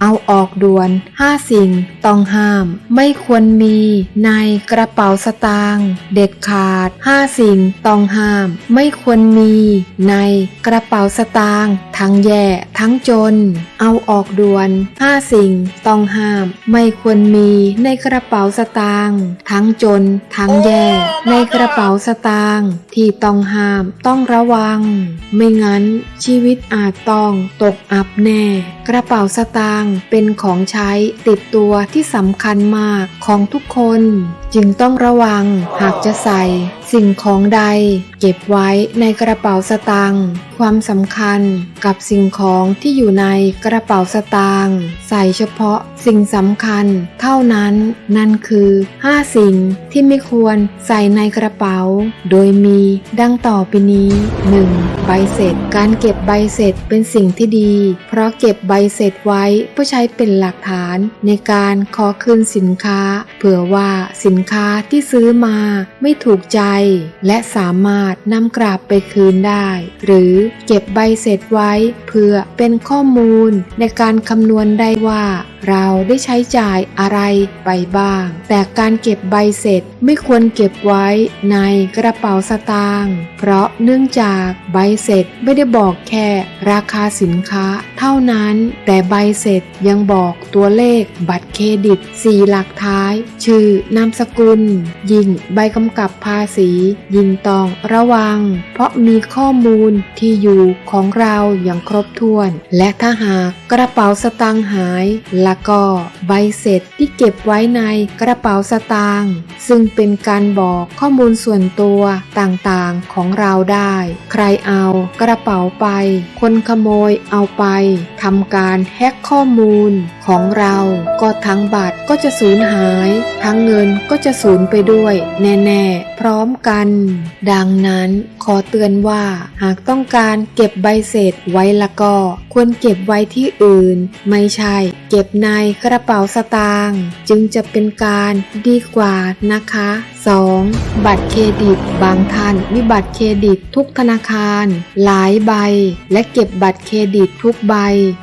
เอาออกด่วน 5 สิ่งต้องห้าม ไม่ควรมีในกระเป๋าสตางค์เด็ดขาด 5 สิ่งต้องห้าม ไม่ควรมีในกระเป๋าสตางค์ทั้งแย่ทั้งจน เอาออกด่วน 5 สิ่งต้องห้าม ไม่ควรมีในกระเป๋าสตางค์ทั้งจน ทั้งแย่ ในกระเป๋าสตางค์ที่ต้องห้ามต้องระวัง ไม่งั้นชีวิตอาจต้องตกอับแน่ กระเป๋าสตางค์เป็นของใช้ติดตัวที่สำคัญมากของทุกคน จึงต้องระวังหากจะใส่ สิ่งของใดเก็บไว้ในกระเป๋าสตางค์ความสำคัญกับสิ่งของที่อยู่ในกระเป๋าสตางค์ใส่เฉพาะสิ่งสำคัญเท่านั้น นั่นคือ 5 สิ่งที่ไม่ควรใส่ในกระเป๋า โดยมีดังต่อไปนี้ 1. ใบเสร็จ การเก็บใบเสร็จเป็นสิ่งที่ดี เพราะเก็บใบเสร็จไว้เพื่อใช้เป็นหลักฐานในการขอคืนสินค้าเผื่อว่าสินค้าที่ซื้อมาไม่ถูกใจ และสามารถนำกลับไปคืนได้ หรือเก็บใบเสร็จไว้ เพื่อเป็นข้อมูลในการคำนวณได้ว่า เราได้ใช้จ่ายอะไรไปบ้าง แต่การเก็บใบเสร็จไม่ควรเก็บไว้ในกระเป๋าสตางค์เพราะเนื่องจากใบเสร็จไม่ได้บอกแค่ราคาสินค้าเท่านั้น แต่ใบเสร็จยังบอกตัวเลขบัตรเครดิต4หลักท้ายชื่อนามสกุล ยิ่งใบกำกับภาษี ยิ่งต้องระวัง เพราะมีข้อมูลที่อยู่ของเราอย่างครบถ้วน และถ้าหากกระเป๋าสตางค์หาย แล้วก็ใบเสร็จที่เก็บไว้ในกระเป๋าสตางค์ซึ่งเป็นการบอกข้อมูลส่วนตัวต่างๆของเราได้ ใครเอากระเป๋าไป คนขโมยเอาไปทำการแฮ็กข้อมูลของเราก็ทั้งบัตรก็จะสูญหายทั้งเงินก็จะสูญไปด้วย แน่ๆ พร้อมกัน ดังนั้นขอเตือนว่า หากต้องการเก็บใบเสร็จไว้ละก็ ควรเก็บไว้ที่อื่น ไม่ใช่ เก็บในกระเป๋าสตางค์จึงจะเป็นการดีกว่านะคะ 2. บัตรเครดิตบางท่านมีบัตรเครดิตทุกธนาคาร หลายใบ และเก็บบัตรเครดิตทุกใบ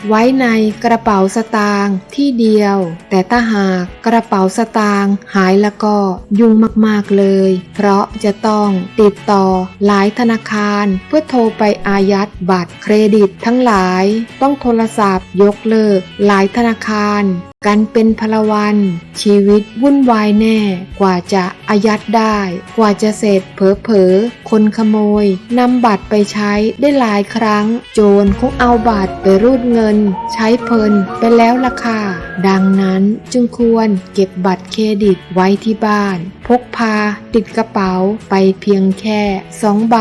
ไว้ในกระเป๋าสตางค์ที่เดียว แต่ถ้าหากกระเป๋าสตางางหายแล้วก็ยุ่งมากๆเลย เพราะจะต้องติดต่อหลายธนาคารเพื่อโทรไปอายัดบัตรเครดิตทั้งหลาย ต้องโทรศัพท์ยกเลิกหลายธนาคาร กันเป็นพลวัน ชีวิตวุ่นวายแน่ กว่าจะอายัดได้ กว่าจะเสร็จเผลอๆ คนขโมยนำบัตรไปใช้ได้หลายครั้ง โจรคงเอาบัตรไปรูดเงิน ใช้เพลินไปแล้วล่ะค่ะ ดังนั้นจึงควรเก็บบัตรเครดิตไว้ที่บ้าน พกพาติดกระเป๋าไปเพียงแค่สองใบ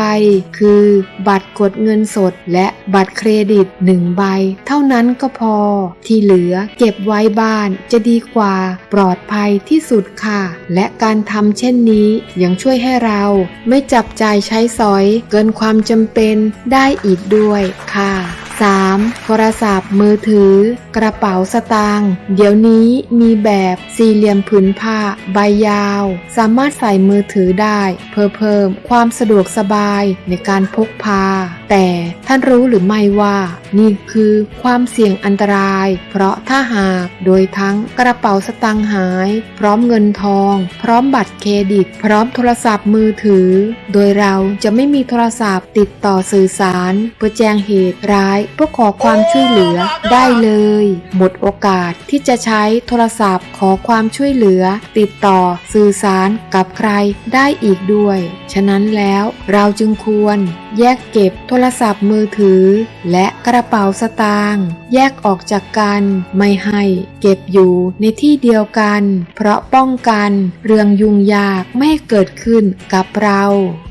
คือบัตรกดเงินสดและบัตรเครดิตหนึ่งใบ เท่านั้นก็พอ ที่เหลือเก็บไว้บ้านจะดีกว่าปลอดภัยที่สุดค่ะ และการทำเช่นนี้ยังช่วยให้เราไม่จับจ่ายใช้สอยเกินความจำเป็นได้อีกด้วยค่ะ 3. โทรศัพท์ มือถือ กระเป๋าสตางค์เดี๋ยวนี้มีแบบสี่เหลี่ยมผืนผ้า ใบยาว สามารถใส่มือถือได้ เพื่อเพิ่มความสะดวกสบายในการพกพา แต่ท่านรู้หรือไม่ว่า นี่คือความเสี่ยงอันตราย เพราะถ้าหากโดยทั้งกระเป๋าสตางค์หาย พร้อมเงินทอง พร้อมบัตรเครดิต พร้อมโทรศัพท์มือถือ โดยเราจะไม่มีโทรศัพท์ติดต่อสื่อสารเพื่อแจ้งเหตุร้ายเพื่อขอความช่วยเหลือได้เลย หมดโอกาสที่จะใช้โทรศัพท์ขอความช่วยเหลือ ติดต่อสื่อสารกับใครได้อีกด้วย ฉะนั้นแล้วเราจึงควร แยกเก็บโทรศัพท์มือถือ และกระเป๋าสตางค์แยกออกจากกัน ไม่ให้เก็บอยู่ในที่เดียวกัน เพราะป้องกันเรื่องยุ่งยากไม่ให้เกิดขึ้นกับเรา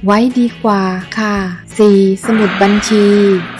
ไว้ดีกว่าค่ะ 4. สมุดบัญชี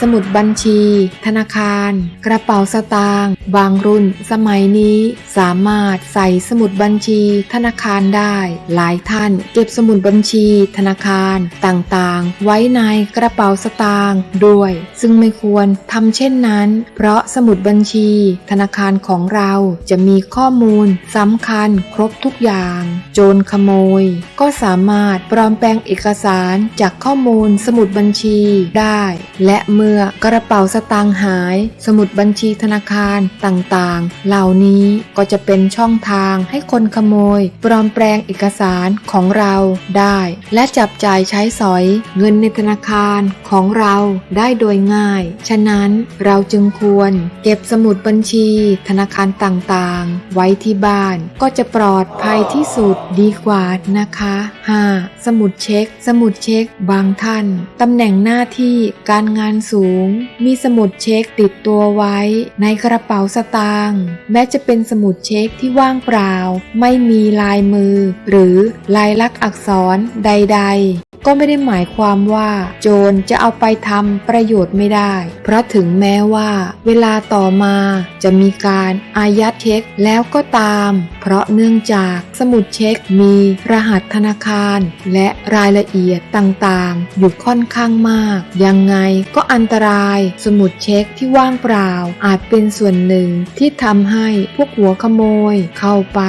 สมุดบัญชี ธนาคาร กระเป๋าสตางค์บางรุ่นสมัยนี้สามารถใส่สมุดบัญชีธนาคารได้ หลายท่านเก็บสมุดบัญชีธนาคารต่างๆ ไว้ในกระเป๋าสตางค์ด้วย ซึ่งไม่ควรทำเช่นนั้น เพราะสมุดบัญชี ธนาคารของเราจะมีข้อมูลสำคัญครบทุกอย่าง โจรขโมย ก็สามารถปลอมแปลงเอกสารจากข้อมูลสมุดบัญชีได้ และเมื่อกระเป๋าสตางค์หาย สมุดบัญชีธนาคารต่างๆ เหล่านี้ก็จะเป็นช่องทางให้คนขโมย ปลอมแปลงเอกสารของเราได้ และจับจ่ายใช้สอยเงินในธนาคารของเราได้โดยง่าย ฉะนั้นเราจึงควรเก็บสมุดบัญชี ธนาคารต่างๆ ไว้ที่บ้านก็จะปลอดภัยที่สุดดีกว่านะคะ 5. สมุดเช็ค สมุดเช็คบางท่านตำแหน่งหน้าที่การงานสูง มีสมุดเช็คติดตัวไว้ ในกระเป๋าสตางค์แม้จะเป็นสมุดเช็คที่ว่างเปล่า ไม่มีลายมือ หรือลายลักษณ์อักษรใด ๆ ก็ไม่ได้หมายความว่า โจรจะเอาไปทำประโยชน์ไม่ได้ เพราะถึงแม้ว่า เวลาต่อมาจะมีการอายัดเช็คแล้วก็ตาม เพราะเนื่องจากสมุดเช็คมีรหัสธนาคาร และรายละเอียดต่างๆ อยู่ค่อนข้างมาก ยังไงก็อันตราย สมุดเช็คที่ว่างเปล่า อาจเป็นส่วนหนึ่งที่ทำให้พวกหัวขโมยเข้าไป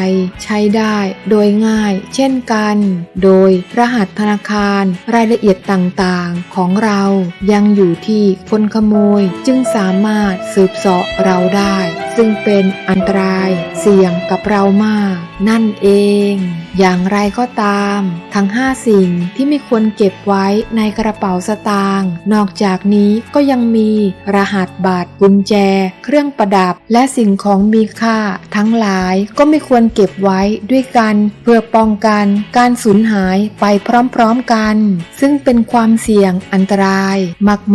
ใช้ได้โดยง่าย เช่นกัน โดยรหัสธนาคารรายละเอียดต่างๆ ของเรายังอยู่ที่คนขโมยจึงสามารถสืบเสาะเราได้ ซึ่งเป็นอันตรายเสี่ยงกับเรามาก นั่นเอง อย่างไรก็ตาม ทั้ง 5 สิ่งที่ไม่ควรเก็บไว้ในกระเป๋าสตางค์นอกจากนี้ก็ยังมีรหัสบัตรกุญแจ เครื่องประดับ และสิ่งของมีค่า ทั้งหลายก็ไม่ควรเก็บไว้ด้วยกันเพื่อป้องกันการสูญหายไปพร้อมๆกัน ซึ่งเป็นความเสี่ยงอันตราย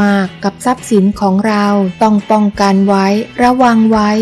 มากๆ กับทรัพย์สินของเราต้องป้องกันไว้ระวังไว้